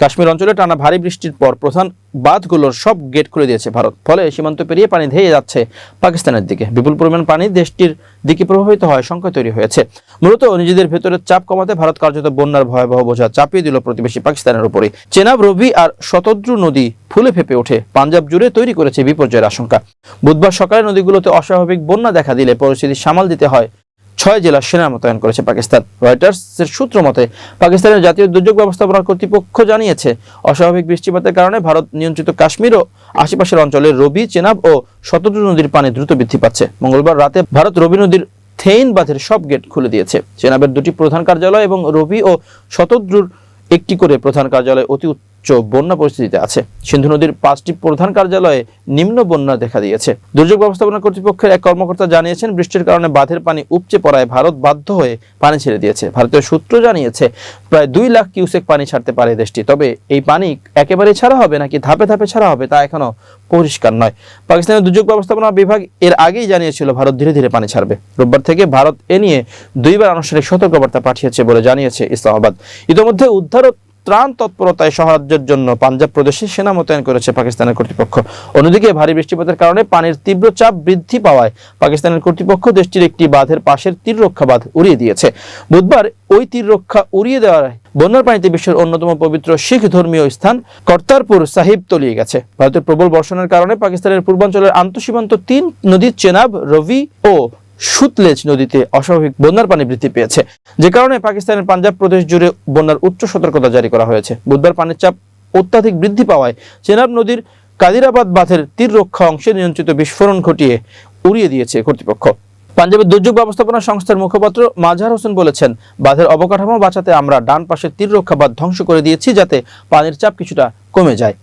কাশ্মীর অঞ্চলে টানা ভারী বৃষ্টির পর প্রধান বাঁধগুলোর সব গেট খুলে দিয়েছে ভারত। ফলে সীমান্ত পেরিয়ে পানি ধেয়ে যাচ্ছে পাকিস্তানের দিকে। বিপুল পরিমাণ পানি দেশটির দিকে প্রভাবিত হয় সংখ্যা তৈরি হয়েছে। মূলত নিজেদের ভেতরের চাপ কমাতে ভারত কার্যত বন্যার ভয়াবহ বোঝা চাপিয়ে দিল প্রতিবেশী পাকিস্তানের উপরে চেনাব রবি আর শতদ্রু নদী ফুলে ফেপে ওঠে। পাঞ্জাব জুড়ে তৈরি করেছে বিপর্যয়ের আশঙ্কা। বুধবার সকালে নদীগুলোতে অস্বাভাবিক বন্যা দেখা দিলে পরিস্থিতি সামাল দিতে হয়। ছয় জেলা সেনা মোতায়েন করেছে পাকিস্তান। রয়টার্সের সূত্র মতে, পাকিস্তানের জাতীয় দুর্যোগ ব্যবস্থাপনা কর্তৃপক্ষ জানিয়েছে, অস্বাভাবিক বৃষ্টিপাতের কারণে ভারত নিয়ন্ত্রিত কাশ্মীর ও আশেপাশের অঞ্চলে রবি, চেনাব ও শতদ্রু নদীর পানি দ্রুত বৃদ্ধি পাচ্ছে। মঙ্গলবার রাতে ভারত রবি নদীর থেইন বাঁধের সব গেট খুলে দিয়েছে। চেনাবের দুটি প্রধান কার্যালয় এবং রবি ও শতদ্রুর একটি করে প্রধান কার্যালয় অতি বন্যা পরিস্থিতিতে আছে। সিন্ধু নদীর পাঁচটি প্রধান কার্যালয়ে নিম্ন বন্যা দেখা দিয়েছে। দুর্যোগ ব্যবস্থাপনা কর্তৃপক্ষের এক কর্মকর্তা জানিয়েছেন, বৃষ্টির কারণে বাঁধের পানি উপচে পড়ায় ভারত বাধ্য হয়ে পানি ছেড়ে দিয়েছে। ভারতীয় সূত্র জানিয়েছে, প্রায় দুই লাখ কিউসেক পানি ছাড়তে পারে দেশটি। তবে এই পানি একেবারে ছাড়া হবে নাকি ধাপে ধাপে ছাড়া হবে তা এখনও পরিষ্কার নয়। পাকিস্তানের দুর্যোগ ব্যবস্থাপনা বিভাগ এর আগেই জানিয়েছিল, ভারত ধীরে ধীরে পানি ছাড়বে। রোববার থেকে ভারত এ নিয়ে দুইবার আনুষ্ঠানিক সতর্কবার্তা পাঠিয়েছে বলে জানিয়েছে ইসলামাবাদ। ইতিমধ্যে উদ্ধার ত্রাণ তৎপরতায় সাহায্যের জন্য পাঞ্জাব প্রদেশে সেনা মোতায়েন করেছে পাকিস্তানের কর্তৃপক্ষ। অন্যদিকে ভারী বৃষ্টিপাতের কারণে পানির তীব্র চাপ বৃদ্ধি পাওয়ায় পাকিস্তানের কর্তৃপক্ষ দেশটির একটি বাঁধের পাশের তীর রক্ষা বাঁধ উড়িয়ে দিয়েছে। বুধবার ওই তীর রক্ষা উড়িয়ে দেওয়ার বন্যার পানিতে বিশ্বের অন্যতম পবিত্র শিখ ধর্মীয় স্থান কর্তারপুর সাহিব তলিয়ে গেছে। ভারতের প্রবল বর্ষণের কারণে পাকিস্তানের পূর্বাঞ্চলের আন্তঃসীমান্ত তিন নদী চেনাব, রবি ও সুতলেজ নদীতে অস্বাভাবিক বন্যার পানি বৃদ্ধি পেয়েছে। যে কারণে পাকিস্তানের পাঞ্জাব প্রদেশ জুড়ে বন্যার উচ্চ সতর্কতা জারি করা হয়েছে। বুধবার পানির চাপ অত্যাধিক বৃদ্ধি পাওয়ায় চেনাব নদীর কাদিরাবাদ বাঁধের তীর রক্ষা অংশে নিয়ন্ত্রিত বিস্ফোরণ ঘটিয়ে উড়িয়ে দিয়েছে কর্তৃপক্ষ। পাঞ্জাবের দুর্যোগ ব্যবস্থাপনা সংস্থার মুখপাত্র মাঝার হোসেন বলেছেন, বাঁধের অবকাঠামো বাঁচাতে আমরা ডান পাশের তীর রক্ষা বাঁধ ধ্বংস করে দিয়েছি যাতে পানির চাপ কিছুটা কমে যায়।